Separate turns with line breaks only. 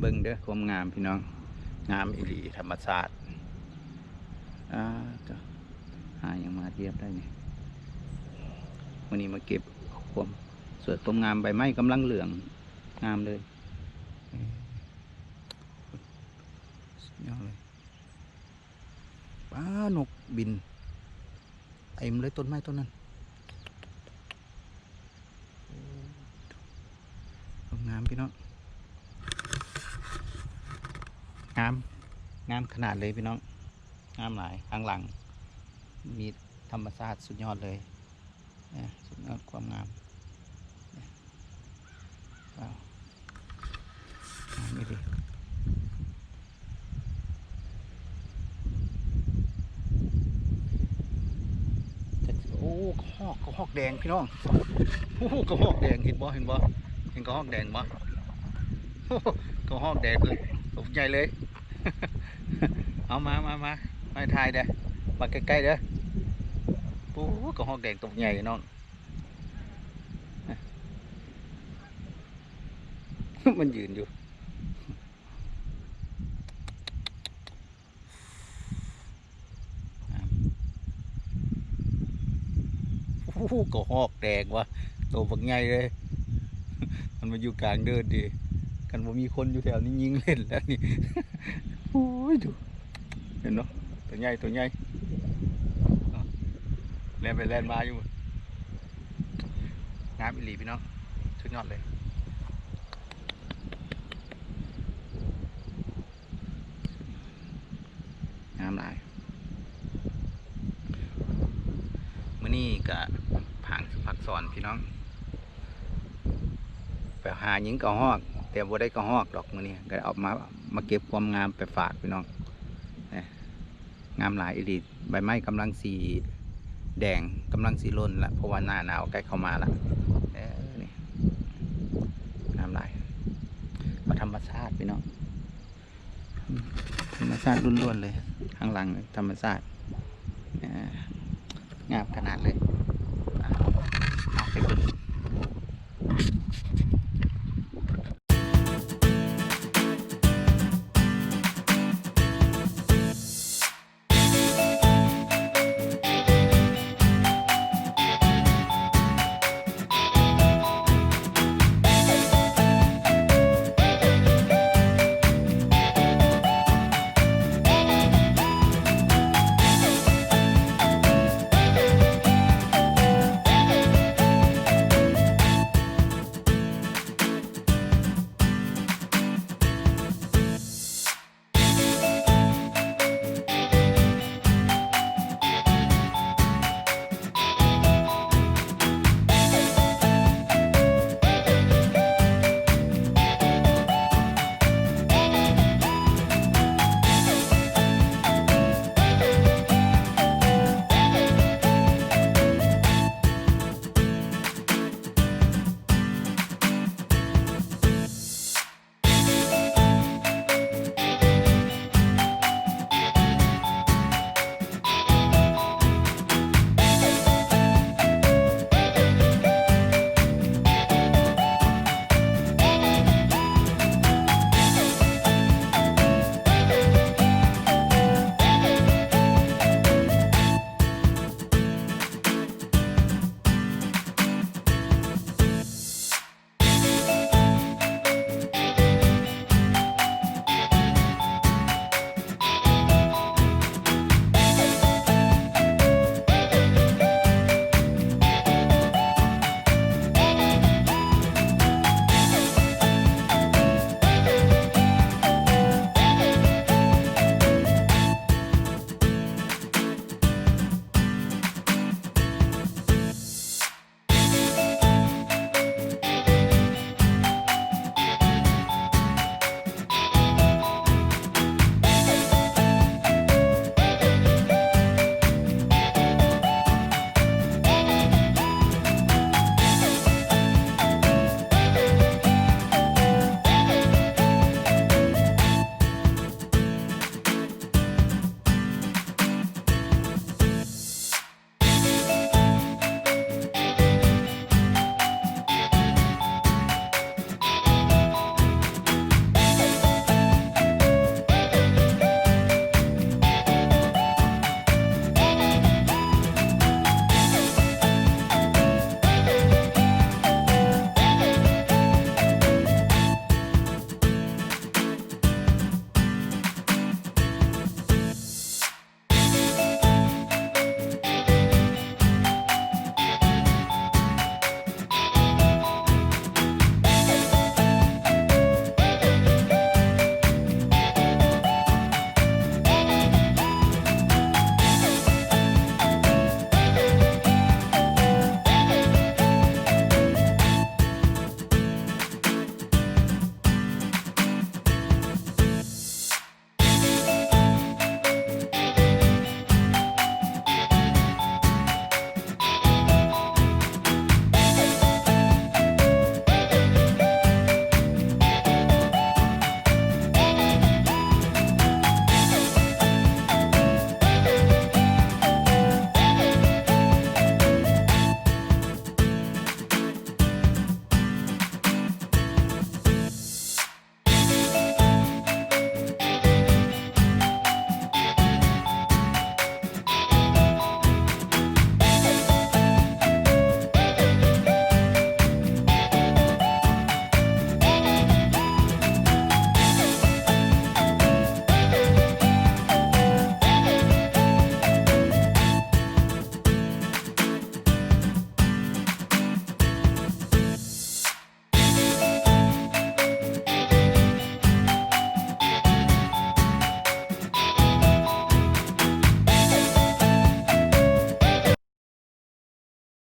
เบิ่งเด้อความงามพี่น้อง งามอีหลีธรรมชาติอ่าจะหายังมาเทียบได้นี่วันนี้มาเก็บความสวยความงามใบไม้กำลังเหลืองงามเลยยอดเลยป้านกบินเต็มเลยต้นไม้ต้นนั้นงามพี่น้อง งามงามขนาดเลยพี่น้องงามหลายข้างหลัง มีธรรมชาติสุดยอดเลยสุดยอดความงามนะว้าวงามไม่ดีจะโอ้กระหอกกระหอกแดงพี่น้องโอ้กระหอกแดงเห็นบ่เห็นบ่เห็นกระหอกแดงบ่กระหอกแดงเลย กใจเลย เอามามามามาถ่ายเด้อมาใกล้ๆเด้อปูกระหอกแดงตกใหญ่น้องมันยืนอยู่โอ้โหกระหอกแดงว่ะตัวบักใหญ่เลย มันมาอยู่กลางเดินดี กันว่ามีคนอยู่แถวนี้ยิงเล่นแล้วนี่โอ้ยดูเห็นเนาะตัวใหญ่ตัวใหญ่แล่นไปแล่นมาอยู่งามอิลีพี่น้องสุดยอดเลยงามหลายมื้อนี้ก็ผางสุพักสอนพี่น้องไปหาหญิงกะหอก แต่บ่ได้กระหอกดอกมือนี้ก็เอามามาเก็บความงามไปฝากพี่น้องนะงามหลายอีหลีใบไม้กำลังสีแดงกำลังสีร่นละเพราะว่าหน้าหนาวใกล้เข้ามาละนี่งามหลายมาธรรมชาติพี่น้องธรรมชาติล้วนๆเลยข้างหลังธรรมชาติงามขนาดเลยเอาไปเบิ่ง